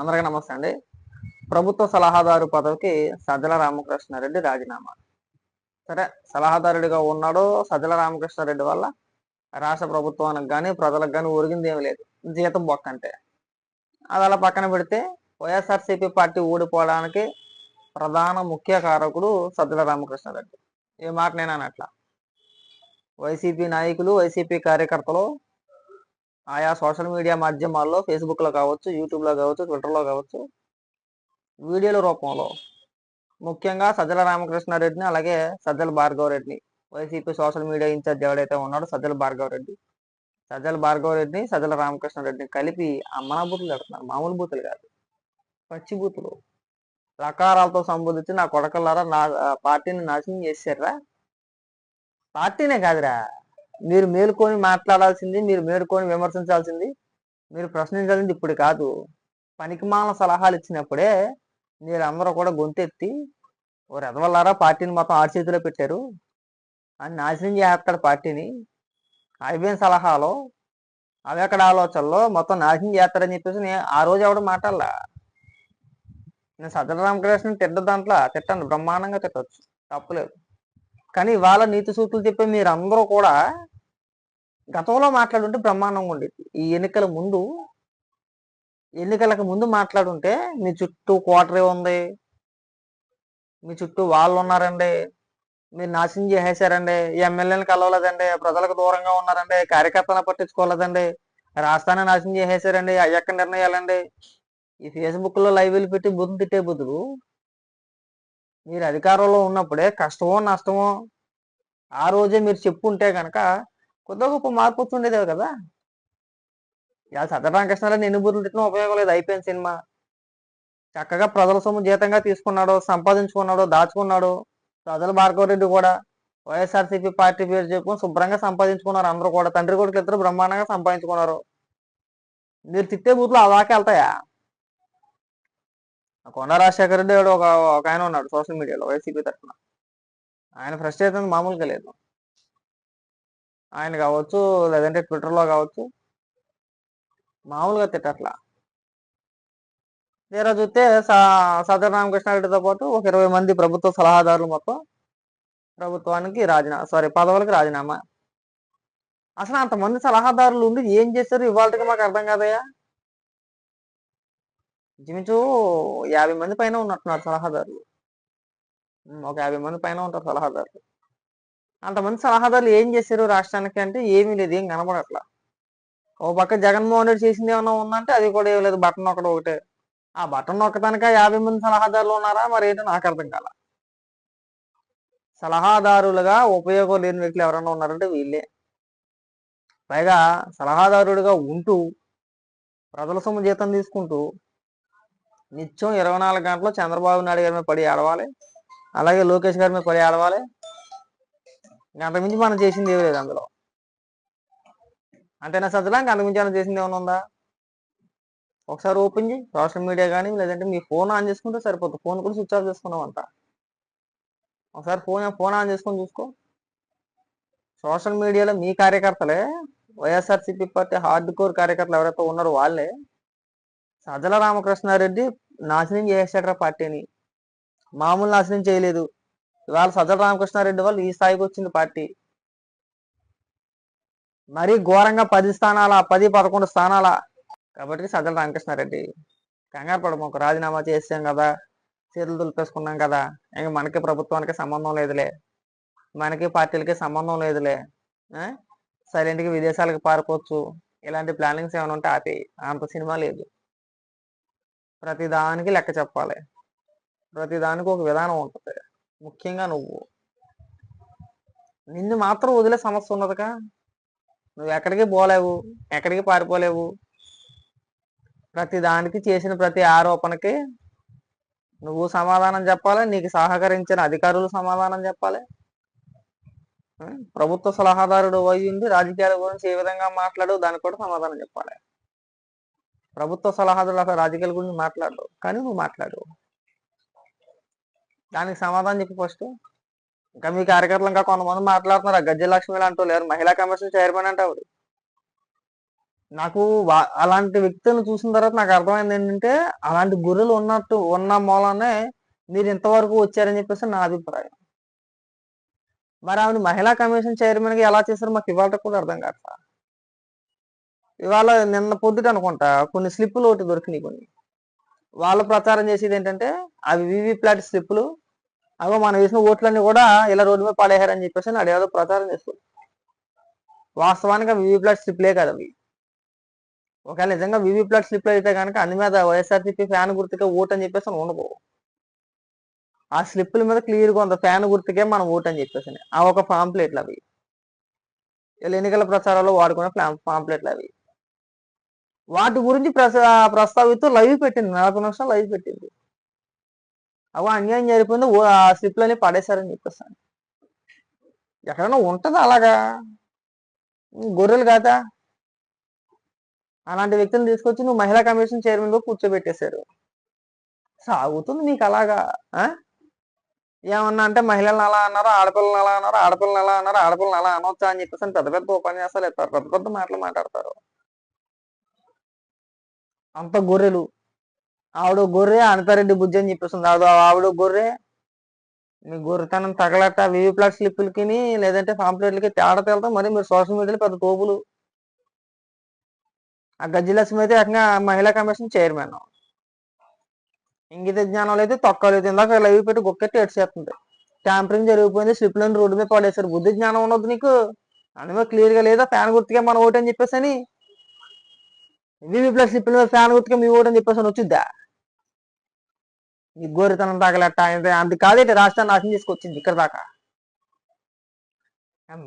అందరికీ నమస్తే అండి. ప్రభుత్వ సలహాదారు పదవికి సజ్జల రామకృష్ణారెడ్డి రాజీనామా. సరే సలహాదారుడిగా ఉన్నాడు సజ్జల రామకృష్ణారెడ్డి వల్ల రాష్ట్ర ప్రభుత్వానికి కానీ ప్రజలకు కానీ ఒరిగింది ఏమి లేదు. జీతం బొక్క అంటే అది అలా పక్కన పెడితే వైఎస్ఆర్సీపీ పార్టీ ఓడిపోవడానికి ప్రధాన ముఖ్య కారకుడు సజ్జల రామకృష్ణారెడ్డి. ఏ మాట నేను అనట్లా. వైసీపీ నాయకులు వైసీపీ కార్యకర్తలు ఆయా సోషల్ మీడియా మాధ్యమాల్లో ఫేస్బుక్లో కావచ్చు యూట్యూబ్లో కావచ్చు ట్విట్టర్లో కావచ్చు వీడియోల రూపంలో. ముఖ్యంగా సజ్జల రామకృష్ణారెడ్డిని అలాగే సజ్జల భార్గవ రెడ్డిని వైసీపీ సోషల్ మీడియా ఇన్ఛార్జ్ ఎవడైతే ఉన్నాడో సజ్జల భార్గవ రెడ్డి సజ్జల భార్గవరెడ్డిని సజ్జల రామకృష్ణారెడ్డిని కలిపి అమ్మన బూతులు పెడుతున్నారు మామూలు బూతులు కాదు. పచ్చి బూతులు. రకారాలతో సంబోధించి నా కొడకలారా నా పార్టీని నాశనం చేశారా? పార్టీనే కాదురా. మీరు మేలుకొని మాట్లాడాల్సింది మీరు మేలుకొని విమర్శించాల్సింది మీరు ప్రశ్నించాల్సింది ఇప్పుడు కాదు. పనికిమాల సలహాలు ఇచ్చినప్పుడే మీరు అందరూ కూడా గొంతెత్తి ఓ రెదవల్లారా పార్టీని మొత్తం ఆరు చేతిలో పెట్టారు. అని నాశనం చేస్తాడు పార్టీని. అయిపోయిన సలహాలు అవి ఎక్కడ ఆలోచనలో మొత్తం నాశనం చేస్తారని చెప్పేసి నేను ఆ రోజు ఎవడ మాట్లాడలా నేను సజ్జల రామకృష్ణ తిట్ట దాంట్లో తిట్టండి బ్రహ్మాండంగా తిట్టవచ్చు తప్పులేదు. కానీ ఇవాళ నీతి సూత్రులు చెప్పే మీరు అందరూ కూడా గతంలో మాట్లాడుంటే బ్రహ్మాండంగా ఉండేది. ఈ ఎన్నికల ముందు ఎన్నికలకు ముందు మాట్లాడుంటే మీ చుట్టూ క్వార్టరీ ఉంది మీ చుట్టూ వాళ్ళు ఉన్నారండి మీరు నాశనం చేసేసారండి ఎమ్మెల్యేని కలవలేదండి ప్రజలకు దూరంగా ఉన్నారండి కార్యకర్తలను పట్టించుకోలేదండి రాష్ట్రాన్ని నాశనం చేసేసారండి అయ్యక్క నిర్ణయాలండి. ఈ ఫేస్బుక్లో లైవ్లు పెట్టి బుద్ధి తిట్టే బుద్ధులు మీరు అధికారంలో ఉన్నప్పుడే కష్టమో నష్టమో ఆ రోజే మీరు చెప్పుంటే కనుక కొద్దిగా గొప్ప మార్పు వస్తుండేదే కదా. ఇలా సత్యరామకృష్ణారెడ్డి ఎన్ని బుద్ధులు తిట్టినా ఉపయోగం లేదు అయిపోయింది సినిమా. చక్కగా ప్రజల సొమ్ము జీతంగా తీసుకున్నాడు సంపాదించుకున్నాడు దాచుకున్నాడు ప్రజల భార్గవరెడ్డి కూడా వైఎస్ఆర్సీపీ పార్టీ పేరు చెప్పుకొని శుభ్రంగా సంపాదించుకున్నారు అందరూ కూడా. తండ్రి కొడుకులు ఇద్దరు బ్రహ్మాండంగా సంపాదించుకున్నారు. మీరు తిట్టే బూతులు అలాగే వెళ్తాయా? కొండ రాజశేఖర రెడ్డి ఒక ఒక ఆయన ఉన్నాడు సోషల్ మీడియాలో వైసీపీ తరఫున. ఆయన ఫ్రస్ట్రేషన్ మామూలుగా లేదు. ఆయన కావచ్చు లేదంటే ట్విట్టర్లో కావచ్చు మామూలుగా తిట్టట్లా. తీరా చూస్తే సదర్ రామకృష్ణారెడ్డితో పాటు ఒక ఇరవై మంది ప్రభుత్వ సలహాదారులు మొత్తం ప్రభుత్వానికి రాజీనామా సారీ పదవులకు రాజీనామా. అసలు అంతమంది సలహాదారులు ఉండి ఏం చేశారు? ఇవాళకి మాకు అర్థం కాదయ్యా. ఇంచుమించు యాభై మంది పైన ఉన్నట్టున్నారు సలహాదారులు. ఒక యాభై మంది పైన ఉంటారు సలహాదారులు. అంతమంది సలహాదారులు ఏం చేశారు రాష్ట్రానికి అంటే ఏమీ లేదు ఏం కనబడట్లా. ఓ పక్క జగన్మోహన్ రెడ్డి చేసింది ఏమన్నా ఉందంటే అది కూడా ఏం లేదు బటన్ ఒకటి ఒకటే. ఆ బటన్ ఒక్కదానిక యాభై మంది సలహాదారులు ఉన్నారా? మరి ఏంటో నాకు అర్థం కాల. సలహాదారులుగా ఉపయోగం లేని వ్యక్తులు ఎవరైనా ఉన్నారంటే వీళ్ళే. పైగా సలహాదారుడిగా ఉంటూ ప్రజల సొమ్ము జీతం తీసుకుంటూ నిత్యం ఇరవై నాలుగు గంటలు చంద్రబాబు నాయుడు గారి మీద పడి ఆడవాలి అలాగే లోకేష్ గారి మీద పడి ఆడవాలి అంతకుమించి మనం చేసింది ఏమి లేదు అందులో. అంతేనా సజ్జలా? ఇంకా అంతకుమించి మనం చేసింది ఏమైనా ఉందా? ఒకసారి ఓపెన్ చేయి. సోషల్ మీడియా కానీ లేదంటే మీ ఫోన్ ఆన్ చేసుకుంటే సరిపోతుంది. ఫోన్ కూడా స్విచ్ ఆఫ్ చేసుకున్నాం అంతా. ఒకసారి ఫోన్ ఫోన్ ఆన్ చేసుకొని చూసుకో. సోషల్ మీడియాలో మీ కార్యకర్తలే వైఎస్ఆర్సీపీ పార్టీ హార్డ్ కోర్ కార్యకర్తలు ఎవరైతే ఉన్నారో వాళ్ళే సజ్జల రామకృష్ణారెడ్డి నాశనం చేసేటరా పార్టీని? మామూలు నాశనం చేయలేదు. ఇవాళ సజ్జల రామకృష్ణారెడ్డి వాళ్ళు ఈ స్థాయికి వచ్చింది పార్టీ. మరీ ఘోరంగా పది స్థానాల పది పదకొండు స్థానాల కాబట్టి సజ్జల రామకృష్ణారెడ్డి కంగారు పడము రాజీనామా చేసాం కదా చేతులు దులిపేసుకున్నాం కదా ఇంక మనకి ప్రభుత్వానికి సంబంధం లేదులే. మనకి పార్టీలకి సంబంధం లేదులే. సైలెంట్గా విదేశాలకు పారిపోవచ్చు. ఇలాంటి ప్లానింగ్స్ ఏమైనా ఉంటే ఆపేయి. అంత సినిమా లేదు. ప్రతి దానికి లెక్క చెప్పాలి. ప్రతి దానికి ఒక విధానం ఉంటుంది. ముఖ్యంగా నువ్వు. నిన్ను మాత్రం వదిలే సమస్య ఉన్నదిగా. నువ్వు ఎక్కడికి పోలేవు. ఎక్కడికి పారిపోలేవు. ప్రతి దానికి చేసిన ప్రతి ఆరోపణకి నువ్వు సమాధానం చెప్పాలి. నీకు సహకరించిన అధికారులు సమాధానం చెప్పాలి. ప్రభుత్వ సలహాదారుడు అయ్యింది రాజకీయాల గురించి ఏ విధంగా మాట్లాడు దానికి కూడా సమాధానం చెప్పాలి. ప్రభుత్వ సలహాదారులు అసలు రాజకీయాల గురించి మాట్లాడు. కానీ నువ్వు మాట్లాడు. దానికి సమాధానం చెప్పి ఫస్ట్ ఇంకా మీ కార్యకర్తలు ఇంకా కొంతమంది మాట్లాడుతున్నారు. గజ్జలక్ష్మి గజ్జల లేరు లాంటి మహిళా కమిషన్ చైర్మన్ అంటే ఆవిడ నాకు అలాంటి వ్యక్తులను చూసిన తర్వాత నాకు అర్థమైంది ఏంటంటే అలాంటి గుర్రెలు ఉన్నట్టు ఉన్న మూలానే మీరు ఇంతవరకు వచ్చారని చెప్పేసి నా అభిప్రాయం. మరి ఆవిడ మహిళా కమిషన్ చైర్మన్గా ఎలా చేశారో మాకు ఇవాళ కూడా అర్థం కాదు సార్ ఇవాళ నిన్న పొద్దుట అనుకుంటా కొన్ని స్లిప్పులు ఒకటి దొరికినాయి కొన్ని. వాళ్ళు ప్రచారం చేసేది ఏంటంటే అవి వివి ప్లాట్ స్లిప్పులు అవి మనం వేసిన ఓట్లన్నీ కూడా ఇలా రోడ్డు మీద పడేయారని చెప్పేసి అదేదో ప్రచారం చేస్తుంది వాస్తవానికి అవి వివి ప్లాట్ స్లిప్లే కదా అవి. ఒకవేళ నిజంగా వివి ప్లాట్ స్లిప్లు అయితే కనుక అన్ని మీద వైఎస్ఆర్సీపీ ఫ్యాన్ గుర్తుకే ఓట్ అని చెప్పేసి అని ఆ స్లిప్పుల మీద క్లియర్గా ఉంది ఫ్యాన్ గుర్తుకే మనం ఓట్ అని చెప్పేసి ఆ ఒక పాంప్లెట్లు అవి. వీళ్ళు ఎన్నికల ప్రచారాల్లో వాడుకునే పాంప్లెట్లు అవి. వాటి గురించి ప్రస ప్రస్తావిస్తూ లైవ్ పెట్టింది. నలభై నిమిషాలు లైవ్ పెట్టింది. అవ అన్యాయం జరిగిపోయింది. ఓ- ఆ స్లిప్లని పడేశారని చెప్పేస్తాను ఎక్కడైనా ఉంటది అలాగా? గొర్రెలు కాదా? అలాంటి వ్యక్తిని తీసుకొచ్చి నువ్వు మహిళా కమిషన్ చైర్మన్గా కూర్చోబెట్టేశారు. సాగుతుంది నీకు అలాగా? ఆ? ఏమన్నా అంటే మహిళలను అలా అన్నారు? ఆడపిల్లలు అలా అన్నారు? ఆడపిల్లలు అలా అన్నారు? ఆడపిల్లలు అలా అనొచ్చా అని చెప్పేసి పెద్ద పెద్ద ఉపన్యాసాలు ఇస్తారు. పెద్ద పెద్ద మాటలు మాట్లాడతారు. అంత గొర్రెలు. ఆవిడ గొర్రె అనితారెడ్డి బుజ్జి అని చెప్పేస్తుంది ఆవిడ ఆవిడ గొర్రె మీ గొర్రెతనం తగలట వివి ప్లాట్ స్లిప్పులకి లేదంటే పాంప్లెట్లకి తేడా తేలతాం మరి మీరు సోషల్ మీడియాలో పెద్ద తోపులు. ఆ గజ్జిలక్ష్మి అయితే ఏకంగా మహిళా కమిషన్ చైర్మన్. ఇంగిత జ్ఞానం అయితే తొక్కలేదు ఇందాక లైవ్ పెట్టి గొక్కెట్టి ఏడ్చేస్తుంది. ట్యాంపరింగ్ జరిగిపోయింది స్లిప్లను రోడ్డు మీద పడేశారు. బుద్ధి జ్ఞానం ఉండదు నీకు? అందులో క్లియర్గా లేదా ఫ్యాన్ గుర్తుగా మనం ఓటని అని చెప్పేసి అని వివి ప్లస్ స్లిప్ల మీద ఫ్యాన్ గుర్తుగా మీ ఓటు అని చెప్పేసి వచ్చిద్దా? నీ గోరితనం తగలట్ట అంత కాదే రాష్ట్రాన్ని నాశనం చేసుకొచ్చింది ఇక్కడ దాకా.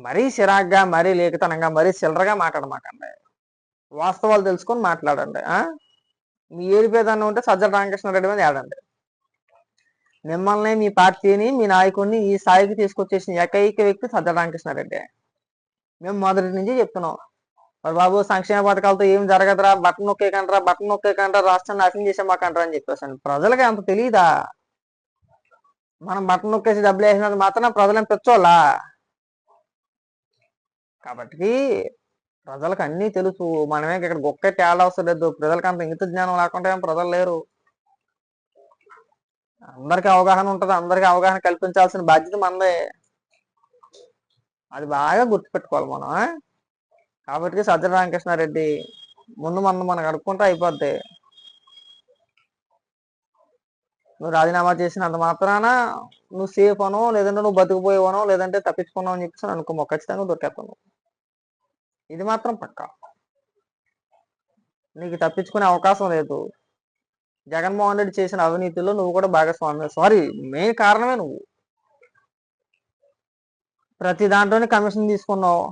మరీ చిరాగ్గా మరీ లేఖతనంగా మరీ చిల్లరగా మాట్లాడమాకండి. వాస్తవాలు తెలుసుకొని మాట్లాడండి మీ ఏడిపోయేదాన్ని ఉంటే సజ్జల రామకృష్ణారెడ్డి మీద ఏడండి. మిమ్మల్ని మీ పార్టీని మీ నాయకుడిని ఈ స్థాయికి తీసుకొచ్చేసిన ఏకైక వ్యక్తి సజ్జల రామకృష్ణారెడ్డి. మేము మొదటి నుంచి చెప్తున్నాం. మరి బాబు సంక్షేమ పథకాలతో ఏం జరగదురా బట్టన్ నొక్కేకంటారా బట్టన్ నొక్కేకంటారా రాష్ట్రాన్ని నాశనం చేసేమాకంటారా అని చెప్పేసాను ప్రజలకి అంత తెలియదా మనం బట్టన్ నొక్కేసి డబ్బులు వేసినంత మాత్రం ప్రజలను పెంచోలా కాబట్టి ప్రజలకు అన్నీ తెలుసు. మనమే ఇక్కడ గొక్క తేడా అవసరం లేదు. ప్రజలకు అంత ఇంగిత జ్ఞానం లేకుండా ఏం ప్రజలు లేరు. అందరికి అవగాహన ఉంటది. అందరికి అవగాహన కల్పించాల్సిన బాధ్యత మనదే. అది బాగా గుర్తుపెట్టుకోవాలి మనం కాబట్టి సజ్జల రామకృష్ణారెడ్డి ముందు మనం మనం అడుక్కుంటే అయిపోద్ది. నువ్వు రాజీనామా చేసినంత మాత్రాన నువ్వు సేఫ్ అనో లేదంటే నువ్వు బతికిపోయేవనో లేదంటే తప్పించుకున్నావు అని చెప్పేసి అనుకో. ఖచ్చితంగా దొరికేస్తాను ఇది మాత్రం పక్కా. నీకు తప్పించుకునే అవకాశం లేదు. జగన్మోహన్ రెడ్డి చేసిన అవినీతిలో నువ్వు కూడా భాగస్వామి. సారీ మెయిన్ కారణమే నువ్వు. ప్రతి దాంట్లోనే కమిషన్ తీసుకున్నావు.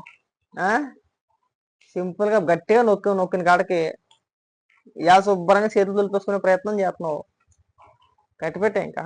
సింపుల్గా గట్టిగా నొక్కి నొక్కిన కాడకి యా శుభ్రంగా చేతులు దులిపేసుకునే ప్రయత్నం చేస్తున్నావు. కట్టిపెట్టే ఇంకా